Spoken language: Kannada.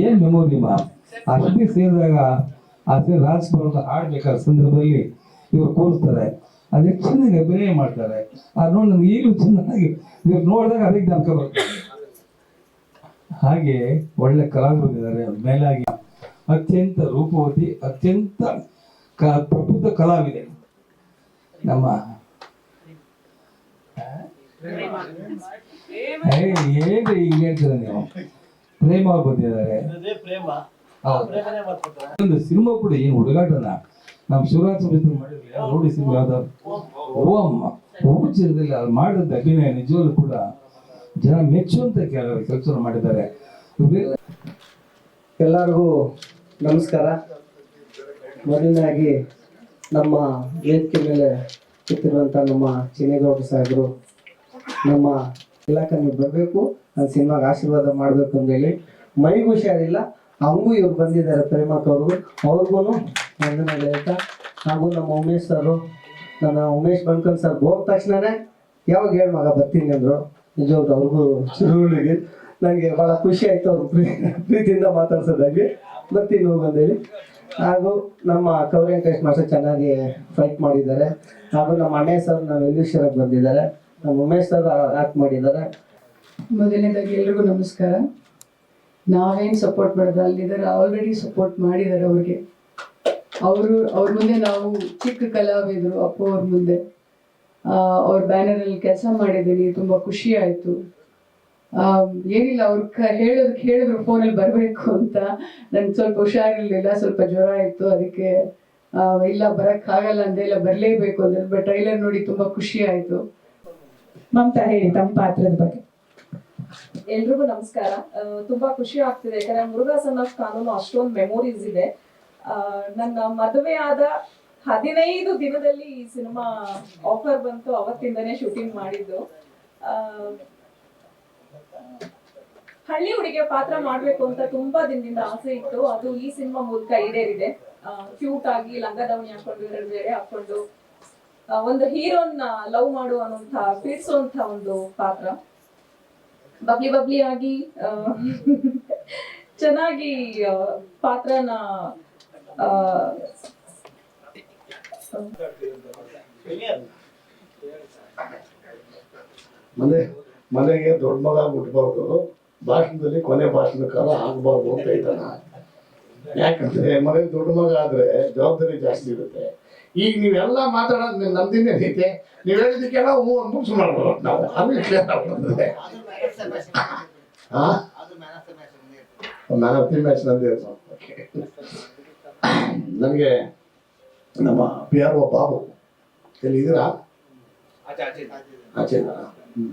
ಏನ್ ಮೆಮೊರಿ ಮಾ ಅಷ್ಟೇ ಸೇರಿದಾಗ ಅದೇ ರಾಜ್ಕುಮಾರ್ ಹಾಡ್ಬೇಕಾದ ಸಂದರ್ಭದಲ್ಲಿ ಇವ್ರು ಕೂರಿಸ್ತಾರೆ. ಅದೇ ಚೆನ್ನಾಗಿ ಅಭಿನಯ ಮಾಡ್ತಾರೆ. ಅದು ನೋಡಿ ನಮ್ಗೆ ಈಗಲೂ ಚೆನ್ನಾಗಿ ಇವ್ರು ನೋಡಿದಾಗ ಅದಕ್ಕೆ ಜ್ಞಾಪಕ ಬರ್ತದೆ ಹಾಗೆ ಒಳ್ಳೆ ಕಲಾವಿದರಿದ್ದಾರೆ. ಮೇಲಾಗಿ ಅತ್ಯಂತ ರೂಪವತಿ, ಅತ್ಯಂತ ಕ, ಪ್ರಬುದ್ಧ ಕಲಾವಿದೆ ನಮ್ಮ ಏನ್ರಿ ಈಗ ಹೇಳ್ತೀರ ನೀವು? ಪ್ರೇಮ ಬಂದಿದ್ದಾರೆ. ಒಂದು ಸಿನಿಮಾ ಕೂಡ ಏನು ಹುಡುಗಾಟನ? ನಮ್ ಶಿವರಾಜ್ ಮಿತ್ರ ಮಾಡಿದ್ವಿ ಯಾವ್ದು ನೋಡಿ ಸಿನಿಮಾ ಯಾವ್ದು? ಓಂ. ಓಂ ಅದು ಅವ್ರು ಮಾಡಿದ ಅಭಿನಯ ನಿಜವಾಗ್ಲೂ ಕೂಡ ಜನ ಮೆಚ್ಚುವಂತ ಕೆಲವರು ಕೆಲಸ ಮಾಡಿದ್ದಾರೆ. ಎಲ್ಲರಿಗೂ ನಮಸ್ಕಾರ. ಮೊದಲನೇದಾಗಿ ನಮ್ಮ ವೇದಿಕೆ ಮೇಲೆ ಕೂತಿರುವಂಥ ನಮ್ಮ ಚಿನ್ನೇಗೌಡ ಸಾಹೇಬರು ನಮ್ಮ ಇಲಾಖೆ ನೀವು ಬರಬೇಕು. ನನ್ನ ಸಿನಿಮಾಗೆ ಆಶೀರ್ವಾದ ಮಾಡಬೇಕು ಅಂತೇಳಿ ಖುಷಿ ಹುಷಾರಿಲ್ಲ ಹಂಗೂ ಇವ್ರು ಬಂದಿದ್ದಾರೆ ಪ್ರೇಮಕ್ ಅವ್ರಿಗೂ ಅವ್ರಿಗೂ ವಂದನೆಗಳು ಹೇಳ್ತಾ. ಹಾಗೂ ನಮ್ಮ ಉಮೇಶ್ ಸರು, ನನ್ನ ಉಮೇಶ್ ಬಂಕನ್ ಸರ್ ಹೋದ ತಕ್ಷಣನೇ ಯಾವಾಗ ಹೇಳಿ ಮಗ ಬರ್ತೀನಿ ಅಂದರು. ನಿಜವಾಗ್ಲೂ ಅವ್ರಿಗೂ ಸುರುಳಿಗೆ ನನಗೆ ಭಾಳ ಖುಷಿ ಆಯಿತು ಅವ್ರು ಪ್ರೀ, ಪ್ರೀತಿಯಿಂದ ಮಾತಾಡ್ಸೋದಾಗಿ. ಬರ್ತೀನಿ ಹೋಗಿ ಅಂತೇಳಿ ಹಾಗೂ ನಮ್ಮ ಕೌರಿ ವೆಂಕಟೇಶ್ ಮಾಸ್ಟರ್ ಚೆನ್ನಾಗಿ ಫೈಟ್ ಮಾಡಿದ್ದಾರೆ. ಹಾಗೂ ನಮ್ಮ ಅಣ್ಣ ಸರ್, ನಮ್ಮ ಎಲ್ವಿಶ್ವರಕ್ಕೆ ಬಂದಿದ್ದಾರೆ. ನಮ್ಮ ಉಮೇಶ್ ಸರ್ ಆಕ್ಟ್ ಮಾಡಿದ್ದಾರೆ. ಮೊದಲನೇದಾಗಿ ಎಲ್ರಿಗೂ ನಮಸ್ಕಾರ. ನಾವೇನು ಸಪೋರ್ಟ್ ಮಾಡೋದು ಅಲ್ಲಿದ್ದಾರೆ ಆಲ್ರೆಡಿ ಸಪೋರ್ಟ್ ಮಾಡಿದ್ದಾರೆ ಅವ್ರಿಗೆ. ಅವರು, ಅವ್ರ ಮುಂದೆ ನಾವು ಚಿಕ್ಕ ಕಲಾವಿದರು, ಅಪ್ಪ ಅವ್ರ ಮುಂದೆ. ಅವ್ರ ಬ್ಯಾನರಲ್ಲಿ ಕೆಲಸ ಮಾಡಿದ್ದೀನಿ, ತುಂಬ ಖುಷಿ ಆಯಿತು. ಏನಿಲ್ಲ, ಅವ್ರ ಕ ಹೇಳೋದಕ್ಕೆ ಹೇಳಿದ್ರು ಫೋನಲ್ಲಿ ಬರಬೇಕು ಅಂತ. ನನ್ಗೆ ಸ್ವಲ್ಪ ಹುಷಾರಿರಲಿಲ್ಲ, ಸ್ವಲ್ಪ ಜ್ವರ ಇತ್ತು ಅದಕ್ಕೆ ಇಲ್ಲ ಬರೋಕ್ಕಾಗಲ್ಲ ಅಂದೆ ಇಲ್ಲ, ಬರಲೇಬೇಕು ಅಂದ್ರೆ ಬಟ್ ಟ್ರೈಲರ್ ನೋಡಿ ತುಂಬ ಖುಷಿ ಆಯಿತು. ಮಮತಾ ಹೇಳಿ, ತಮ್ಮ ಪಾತ್ರದ ಬಗ್ಗೆ. ಎಲ್ರಿಗೂ ನಮಸ್ಕಾರ. ತುಂಬಾ ಖುಷಿ ಆಗ್ತಿದೆ. ಯಾಕಂದ್ರೆ ಮುರುಘಾಸನ ಆಫ್ ಕಾನೂನು ಅಷ್ಟೊಂದು ಮೆಮೊರೀಸ್ ಇದೆ. ನನ್ನ ಮದುವೆ ಆದ ಹದಿನೈದು ದಿನದಲ್ಲಿ ಈ ಸಿನಿಮಾ ಆಫರ್ ಬಂತು. ಅವತ್ತಿಂದನೇ ಶೂಟಿಂಗ್ ಮಾಡಿದ್ದು. ಹಳ್ಳಿ ಹುಡುಗಿಯ ಪಾತ್ರ ಮಾಡ್ಬೇಕು ಅಂತ ತುಂಬಾ ದಿನದಿಂದ ಆಸೆ ಇತ್ತು. ಅದು ಈ ಸಿನಿಮಾ ಮೂಲಕ ಈಡೇರಿದೆ. ಕ್ಯೂಟ್ ಆಗಿ ಲಂಗ ದಾವಣಿ ಹಾಕೊಂಡು, ಎರಡು ಬೇರೆ ಹಾಕೊಂಡು ಒಂದು ಹೀರೋನ್ ಲವ್ ಮಾಡು ಅನ್ನುವಂಥ ಪೀಡ್ಸೋಂಥ ಒಂದು ಪಾತ್ರ. ಬಬ್ಲಿ ಬಬ್ಲಿ ಆಗಿ ಚೆನ್ನಾಗಿ ಪಾತ್ರನ ಮನೆ, ಮನೆಗೆ ದೊಡ್ಡ ಮಗ ಮುಟ್ಬಾರ್ದು ಭಾಷಣದಲ್ಲಿ ಕೊನೆ ಭಾಷಣಕಾರ ಆಗ್ಬಾರ್ದು ಅಂತ ಇದ್ದಾನ. ಯಾಕಂದ್ರೆ ಮನೆಗೆ ದೊಡ್ಡ ಮಗ ಆದ್ರೆ ಜವಾಬ್ದಾರಿ ಜಾಸ್ತಿ ಇರುತ್ತೆ. ಈಗ ನೀವೆಲ್ಲ ಮಾತಾಡೋದು ನಮ್ದಿಂದ ಐತೆ ನೀವ್ ಹೇಳಿದಕ್ಕೆಲ್ಲ ಅಂದ್ಬಿಟ್ಟು ಸುಮ್ಮನೆ ಮಾಡ್ಬೋದು ನಾವು. ಅದು ಕ್ಲಿಯರ್ ಆಗ್ಬಿಡ್ತದೆ ಹಾ ಮ್ಯಾನ್ ಆಫ್ ದಿ ಮ್ಯಾಚ್ ನಂದೇ ನನಗೆ ನಮ್ಮ ಪಿ ಆರ್ ಒ ಬಾಬು ಎಲ್ಲಿ ಇದೀರಾ ಆಚೆ ಇದ್ದಾರಾ? ಹ್ಮ್.